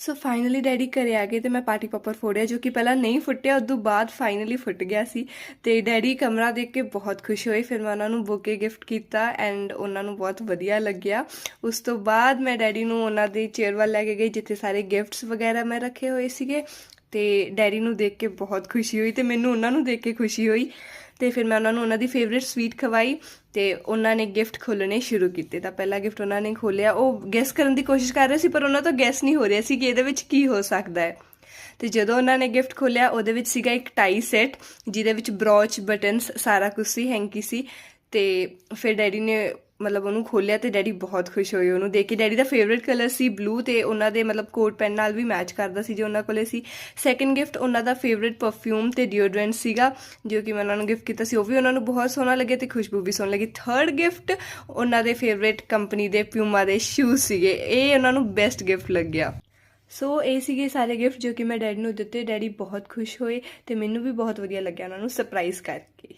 So finally daddy ਘਰੇ ਆ ਗਏ ਤੇ ਮੈਂ ਪਾਰਟੀ ਪੋਪਰ ਫੋੜਿਆ, ਜੋ ਕਿ ਪਹਿਲਾਂ ਨਹੀਂ ਫੁੱਟਿਆ ਉਸ ਤੋਂ ਬਾਅਦ ਫਾਈਨਲੀ ਫੁੱਟ ਗਿਆ ਸੀ। ਤੇ ਡੈਡੀ ਕਮਰਾ ਦੇਖ ਕੇ ਬਹੁਤ ਖੁਸ਼ ਹੋਏ, ਫਿਰ ਮੈਂ ਉਹਨਾਂ ਨੂੰ ਬੁਕੇ ਗਿਫਟ ਕੀਤਾ ਐਂਡ ਉਹਨਾਂ ਨੂੰ ਬਹੁਤ ਵਧੀਆ ਲੱਗਿਆ। ਉਸ ਤੋਂ ਬਾਅਦ ਮੈਂ ਡੈਡੀ ਨੂੰ ਉਹਨਾਂ ਦੇ ਚੇਅਰ ਵੱਲ ਲੈ ਕੇ ਗਈ, ਜਿੱਥੇ ਸਾਰੇ ਗਿਫਟਸ ਵਗੈਰਾ ਮੈਂ ਰੱਖੇ ਹੋਏ ਸੀਗੇ। ਤੇ ਡੈਡੀ ਨੂੰ ਦੇਖ ਕੇ ਬਹੁਤ ਖੁਸ਼ੀ ਹੋਈ ਤੇ ਮੈਨੂੰ ਉਹਨਾਂ ਨੂੰ ਦੇਖ ਕੇ ਖੁਸ਼ੀ ਹੋਈ। ਤੇ ਫਿਰ ਮੈਂ ਉਹਨਾਂ ਨੂੰ ਉਹਨਾਂ ਦੀ ਫੇਵਰਿਟ ਸਵੀਟ ਖਵਾਈ ਤੇ ਉਹਨਾਂ ਨੇ ਗਿਫਟ ਖੋਲਣੇ ਸ਼ੁਰੂ ਕੀਤੇ। ਤਾਂ ਪਹਿਲਾ ਗਿਫਟ ਉਹਨਾਂ ਨੇ ਖੋਲਿਆ ਉਹ ਗੈਸ ਕਰਨ ਦੀ ਕੋਸ਼ਿਸ਼ ਕਰ ਰਹੇ ਸੀ, ਪਰ ਉਹਨਾਂ ਤੋਂ ਗੈਸ ਨਹੀਂ ਹੋ ਰਿਹਾ ਸੀ ਕਿ ਇਹਦੇ ਵਿੱਚ ਕੀ ਹੋ ਸਕਦਾ ਹੈ। ਤੇ ਜਦੋਂ ਉਹਨਾਂ ਨੇ ਗਿਫਟ ਖੋਲਿਆ ਉਹਦੇ ਵਿੱਚ ਸੀਗਾ ਇੱਕ ਟਾਈ ਸੈੱਟ ਜਿਹਦੇ ਵਿੱਚ ਬਰੋਚ ਬਟਨਸ ਸਾਰਾ ਕੁਝ ਸੀ ਹੈਂਕੀ ਸੀ। ਤੇ ਫਿਰ ਡੈਡੀ ਨੇ ਮਤਲਬ ਉਹਨੂੰ ਖੋਲਿਆ ਤੇ ਡੈਡੀ ਬਹੁਤ ਖੁਸ਼ ਹੋਏ। ਉਹਨੂੰ ਦੇਖ ਕੇ ਡੈਡੀ ਦਾ ਫੇਵਰਿਟ ਕਲਰ ਸੀ ਬਲੂ ਤੇ ਉਹਨਾਂ ਦੇ ਮਤਲਬ ਕੋਟ ਪੈਨ ਨਾਲ ਵੀ ਮੈਚ ਕਰਦਾ ਸੀ ਜੋ ਉਹਨਾਂ ਕੋਲੇ ਸੀ। ਸੈਕੰਡ ਗਿਫਟ ਉਹਨਾਂ ਦਾ ਫੇਵਰਿਟ ਪਰਫਿਊਮ ਤੇ ਡਿਓਡਰੈਂਟ ਸੀਗਾ, ਜੋ ਕਿ ਮੈਂ ਉਹਨਾਂ ਨੂੰ ਗਿਫਟ ਕੀਤਾ ਸੀ। ਉਹ ਵੀ ਉਹਨਾਂ ਨੂੰ ਬਹੁਤ ਸੋਹਣਾ ਲੱਗਿਆ ਤੇ ਖੁਸ਼ਬੂ ਵੀ ਸੋਹਣੀ ਲੱਗੀ। ਥਰਡ ਗਿਫਟ ਉਹਨਾਂ ਦੇ ਫੇਵਰਿਟ ਕੰਪਨੀ ਦੇ ਪਿਊਮਾ ਦੇ ਸ਼ੂਜ਼ ਸੀਗੇ। ਇਹ ਉਹਨਾਂ ਨੂੰ ਬੈਸਟ ਗਿਫਟ ਲੱਗਿਆ। ਸੋ ਇਹ ਸੀਗੇ ਸਾਰੇ ਗਿਫਟ ਜੋ ਕਿ ਮੈਂ ਡੈਡੀ ਨੂੰ ਦਿੱਤੇ। ਡੈਡੀ ਬਹੁਤ ਖੁਸ਼ ਹੋਏ ਤੇ ਮੈਨੂੰ ਵੀ ਬਹੁਤ ਵਧੀਆ ਲੱਗਿਆ ਉਹਨਾਂ ਨੂੰ ਸਰਪ੍ਰਾਈਜ਼ ਕਰਕੇ।